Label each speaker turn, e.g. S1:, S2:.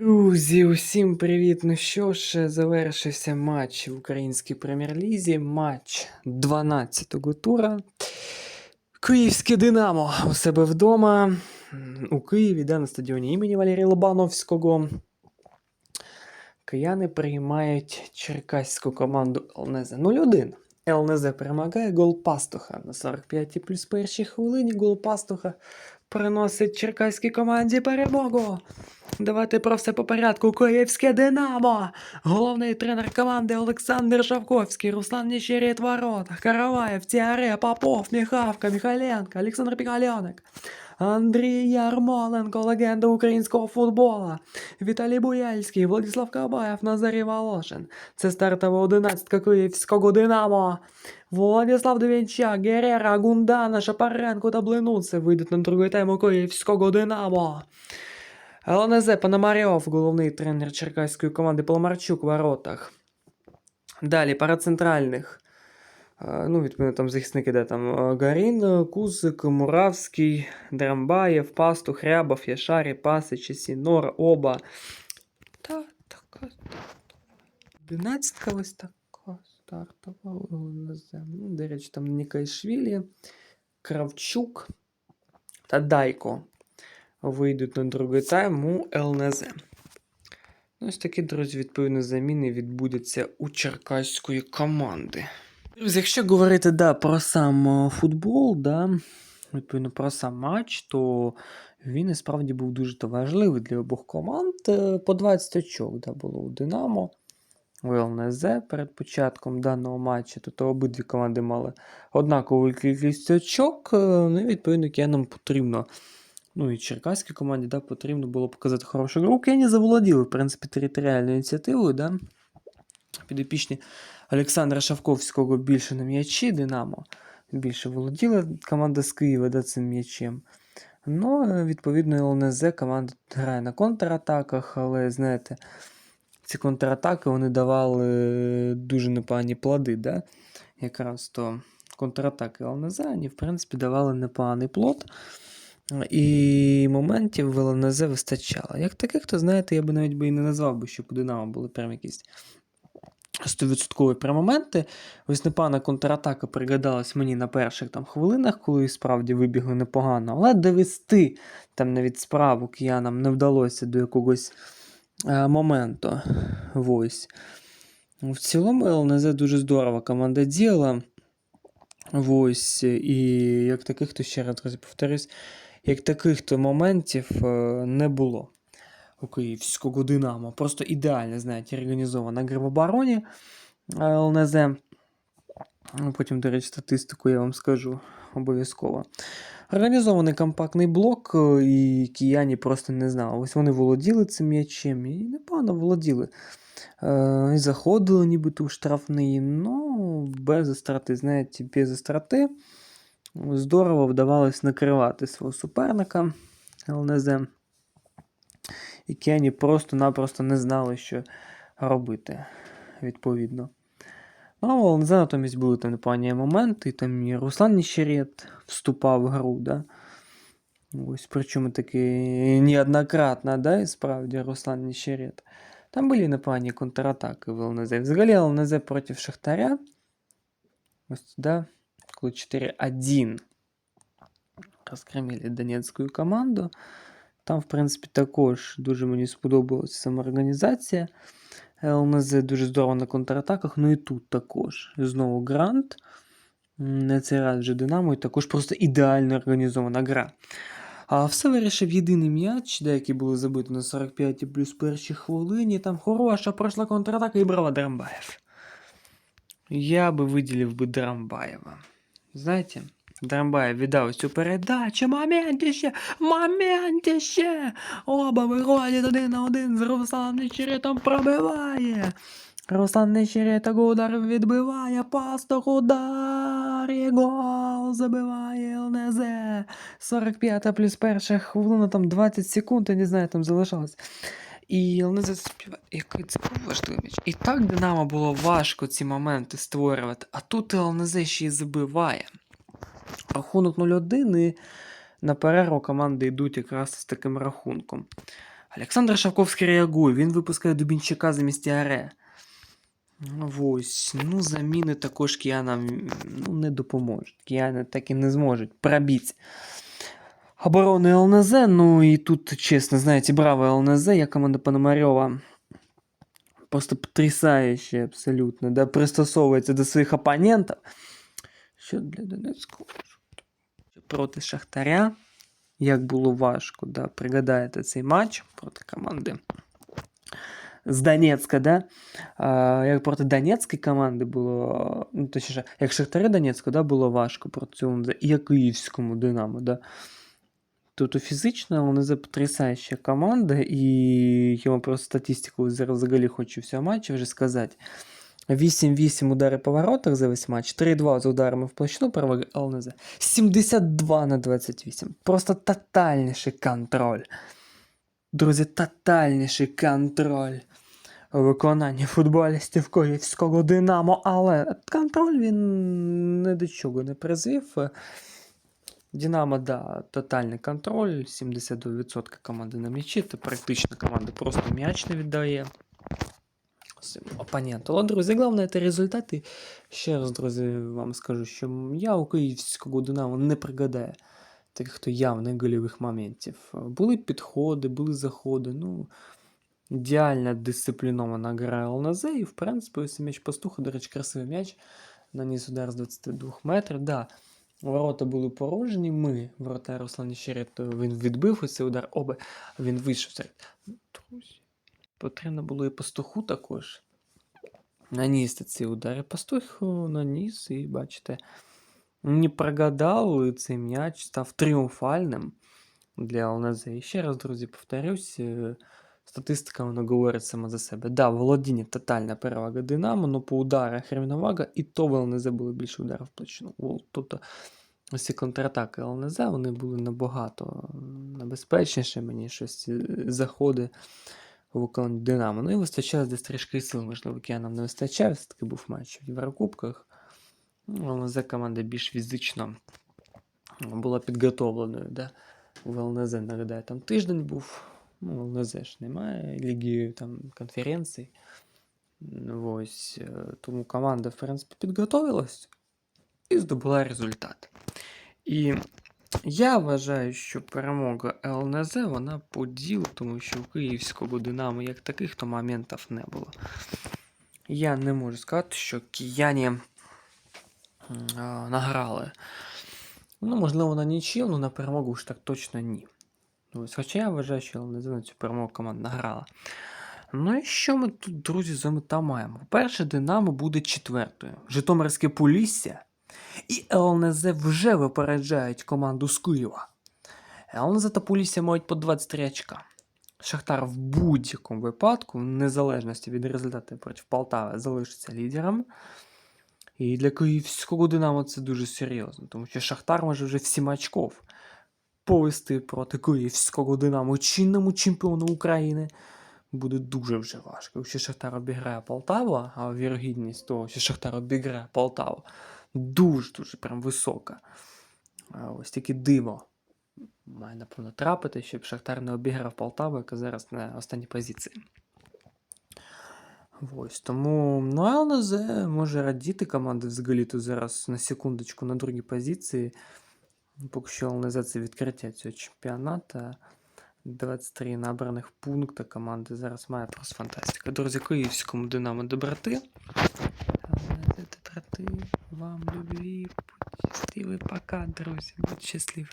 S1: Друзі, усім привіт! Ну що ж, завершився матч в українській прем'єр-лізі, матч 12-го тура. Київське Динамо у себе вдома у Києві, да, на стадіоні імені Валерія Лобановського. Кияни приймають черкаську команду ЛНЗ 0-1. ЛНЗ перемагає гол Пастуха на 45-й плюс першій хвилині. Гол Пастуха приносить черкаській команді перемогу. Давайте про все по порядку. Київське Динамо. Головний тренер команди Олександр Шавковський, Руслан Нещерет Ворота, Караваєв, Тіаре, Попов, Міхавка, Михайленко, Олександр Пікальоник, Андрій Ярмоленко, легенда українського футбола, Віталій Буяльський, Владислав Кабаєв, Назарій Волошин. Це стартова одинадцятка Київського Динамо. Владислав Довінчак, Герера, Гундана, Шапаренко та Блинуце вийдуть на другий тайм у Київського Динамо. ЛНЗ Пономарьов, головний тренер черкаської команди Поломарчук в воротах. Далі парацентральних. е, Ну, відповідно, там захисники, де там е, Гарін, е, Кузик, Муравський, Драмбаєв, Пастух, Рябов, Яшарі, Пасич, Сінор, Оба. Та така. Одинадцятка ось така стартова ЛНЗ. Ну, до речі, там Нікайшвілі, Кравчук та Дайко вийдуть на другий тайм у ЛНЗ. Ну, ось такі, друзі, відповідно, заміни відбудуться у черкаської команди. Якщо говорити да, про сам е, футбол, да, відповідно про сам матч, то він і справді був дуже важливий для обох команд. Е, По 20 очок да, було у Динамо. У ЛНЗ перед початком даного матчу, тобто обидві команди мали однакову кількість очок. е, Ну і відповідно киянам потрібно Ну і черкаській команді да, потрібно було показати хорошу гру. Кені заволоділи, в принципі, територіальною ініціативою. Да? Підопічні Олександра Шавковського більше на м'ячі, Динамо. Більше володіла команда з Києва да, цим м'ячем. Ну, е, відповідно, ЛНЗ команда грає на контратаках, але знаєте, ці контратаки вони давали е, дуже непогані плоди. Да? Якраз то контратаки ЛНЗ, в принципі, давали непоганий плод. І моментів в ЛНЗ вистачало. Як таких, то знаєте, я би навіть би і не назвав би, що у Динамо були прям якісь 100% прям моменти. Ось непогана контратака пригадалась мені на перших там хвилинах, коли справді вибігли непогано. Але довести там навіть справу киянам не вдалося до якогось моменту. Ось. В цілому ЛНЗ дуже здорова команда діяла. Ось, і як таких, то ще раз друзі, повторюсь, як таких то моментів е, не було у київського Динамо. Просто ідеально, знаєте, організована гра обороні е, ЛНЗ. Ну, Потім, до речі, статистику я вам скажу обов'язково. Організований компактний блок, е, і кияні просто не знали. Ось вони володіли цим м'ячем і непогано володіли. Е, і заходили нібито у штрафний, ну, без острати, знаєте, без острати. Здорово вдавалось накривати свого суперника ЛНЗ. І Кені просто-напросто не знали, що робити, відповідно. Ну, а у ЛНЗ натомість були там непогані моменти, там і Руслан Ніщерет вступав в гру, да? Ось, причому таки неоднократно, да, і справді Руслан Ніщерет. Там були непогані контратаки в ЛНЗ. Взагалі ЛНЗ проти Шахтаря. Ось, да, коли 4-1 розкремили Донецьку команду. Там, в принципі, також дуже мені сподобалася самоорганізація. ЛНЗ дуже здорово на контратаках, ну і тут також. Знову грант. Не цей раз вже Динамо, і також просто ідеально організована гра. А все вирішив єдиний м'яч, деякі були забиті на 45 плюс першій хвилині. Там хороша пройшла контратака і брала Драмбаєв. Я би виділив би Драмбаєва. Знаєте, Драмбаєв віддав цю передачу. Моментище! Моментище! Оба виходять один на один з Русланом Нечеретом пробиває. Руслан Нечерета удар відбиває, пастух удар і гол забиває ЛНЗ. 45 плюс перша хвилина, там 20 секунд, я не знаю, там залишалось. І ЛНЗ співає, який це важливий м'яч. І так Динамо було важко ці моменти створювати, а тут ЛНЗ ще й забиває. Рахунок 0-1 і на перерву команди йдуть якраз з таким рахунком. Олександр Шавковський реагує, він випускає Дубінчака замість Тіаре. Ну, Ось, ну, заміни також киянам ну, не допоможуть. Кияни так і не зможуть пробити оборони ЛНЗ. Ну і тут, чесно, знаєте, браво ЛНЗ, я команда Пономарьова. Просто потрясающе абсолютно, да, пристосовується до своїх опонентів. Що для Донецького? Проти Шахтаря. Як було важко, да, пригадаєте цей матч проти команди з Донецька, да? А, як проти Донецької команди було, ну, точніше, як Шахтаря Донецьку, да, було важко проти цього, і як Київському Динамо, да. Тобто фізично ЛНЗ потрясаюча команда, і я вам про статистику зараз взагалі хочу всього матчу вже сказати. 8-8 удари по воротах за весь матч, 3-2 з ударами в площину переваги ЛНЗ, 72 на 28. Просто тотальніший контроль. Друзі, тотальніший контроль у виконанні футболістів Київського Динамо, але контроль він ні до чого не призвів. Динамо, да, тотальний контроль, 72% команди на м'ячі, це практично команда просто м'яч не віддає опоненту. Але, друзі, головне це результати. Ще раз, друзі, вам скажу, що я у київського Динамо не пригадаю таких то явних гольових моментів. Були підходи, були заходи, ну, ідеально дисциплінована гра ЛНЗ, і, в принципі, ось м'яч пастуха, до речі, красивий м'яч, наніс удар з 22 метрів, да. Ворота були порожні, ми, ворота Руслан Щерет, він відбив ось цей удар, оба він вийшов. Друзі, потрібно було і пастуху також наністи ці удари. Пастух о, наніс, і бачите, не прогадав, цей м'яч став тріумфальним для ЛНЗ. І ще раз, друзі, повторюсь, е, статистика вона говорить сама за себе. Да, володіння тотальна перевага Динамо, але по ударах рівновага, і то в ЛНЗ було більше ударів в площину. Тобто ці контратаки ЛНЗ вони були набагато небезпечніші, мені щось е, заходи виконанні Динамо. Ну і вистачає десь трішки сил, можливо, нам не вистачає, все-таки був матч в Єврокубках. Ну, ЛНЗ команда більш фізично була підготовленою. Да? В ЛНЗ, нагадаю, там тиждень був. Ну, ЛНЗ ж немає ліги там конференцій. Ну, Ось, е, тому команда, в принципі, підготовилась і здобула результат. І я вважаю, що перемога ЛНЗ вона по тому що у київського Динамо як таких то моментів не було. Я не можу сказати, що кияні а, награли. Ну, можливо, на нічию, але на перемогу ж так точно ні. Ось, хоча я вважаю, що ЛНЗ на цю перемогу команда награла. Ну і що ми тут, друзі, за мета маємо? По-перше, Динамо буде четвертою. Житомирське Полісся і ЛНЗ вже випереджають команду з Києва. ЛНЗ та Полісся мають по 23 очка. Шахтар в будь-якому випадку, в незалежності від результату проти Полтави, залишиться лідером. І для київського Динамо це дуже серйозно, тому що Шахтар може вже в 7 очков повести проти київського Динамо чинному чемпіону України. Буде дуже вже важко. Якщо Шахтар обіграє Полтаву, а вірогідність того, що Шахтар обіграє Полтаву, дуже-дуже прям висока. Ось тільки диво має, напевно, трапити, щоб Шахтар не обіграв Полтаву, яка зараз на останній позиції. Ось тому ну, ЛНЗ може радіти команда взагалі тут зараз на секундочку на другій позиції. Поки що ЛНЗ це відкриття цього чемпіонату. 23 набраних пункта команди зараз має просто фантастика. Друзі, київському Динамо доброти. Вам любві, будьте щасливі, пока, друзі, будьте щасливі.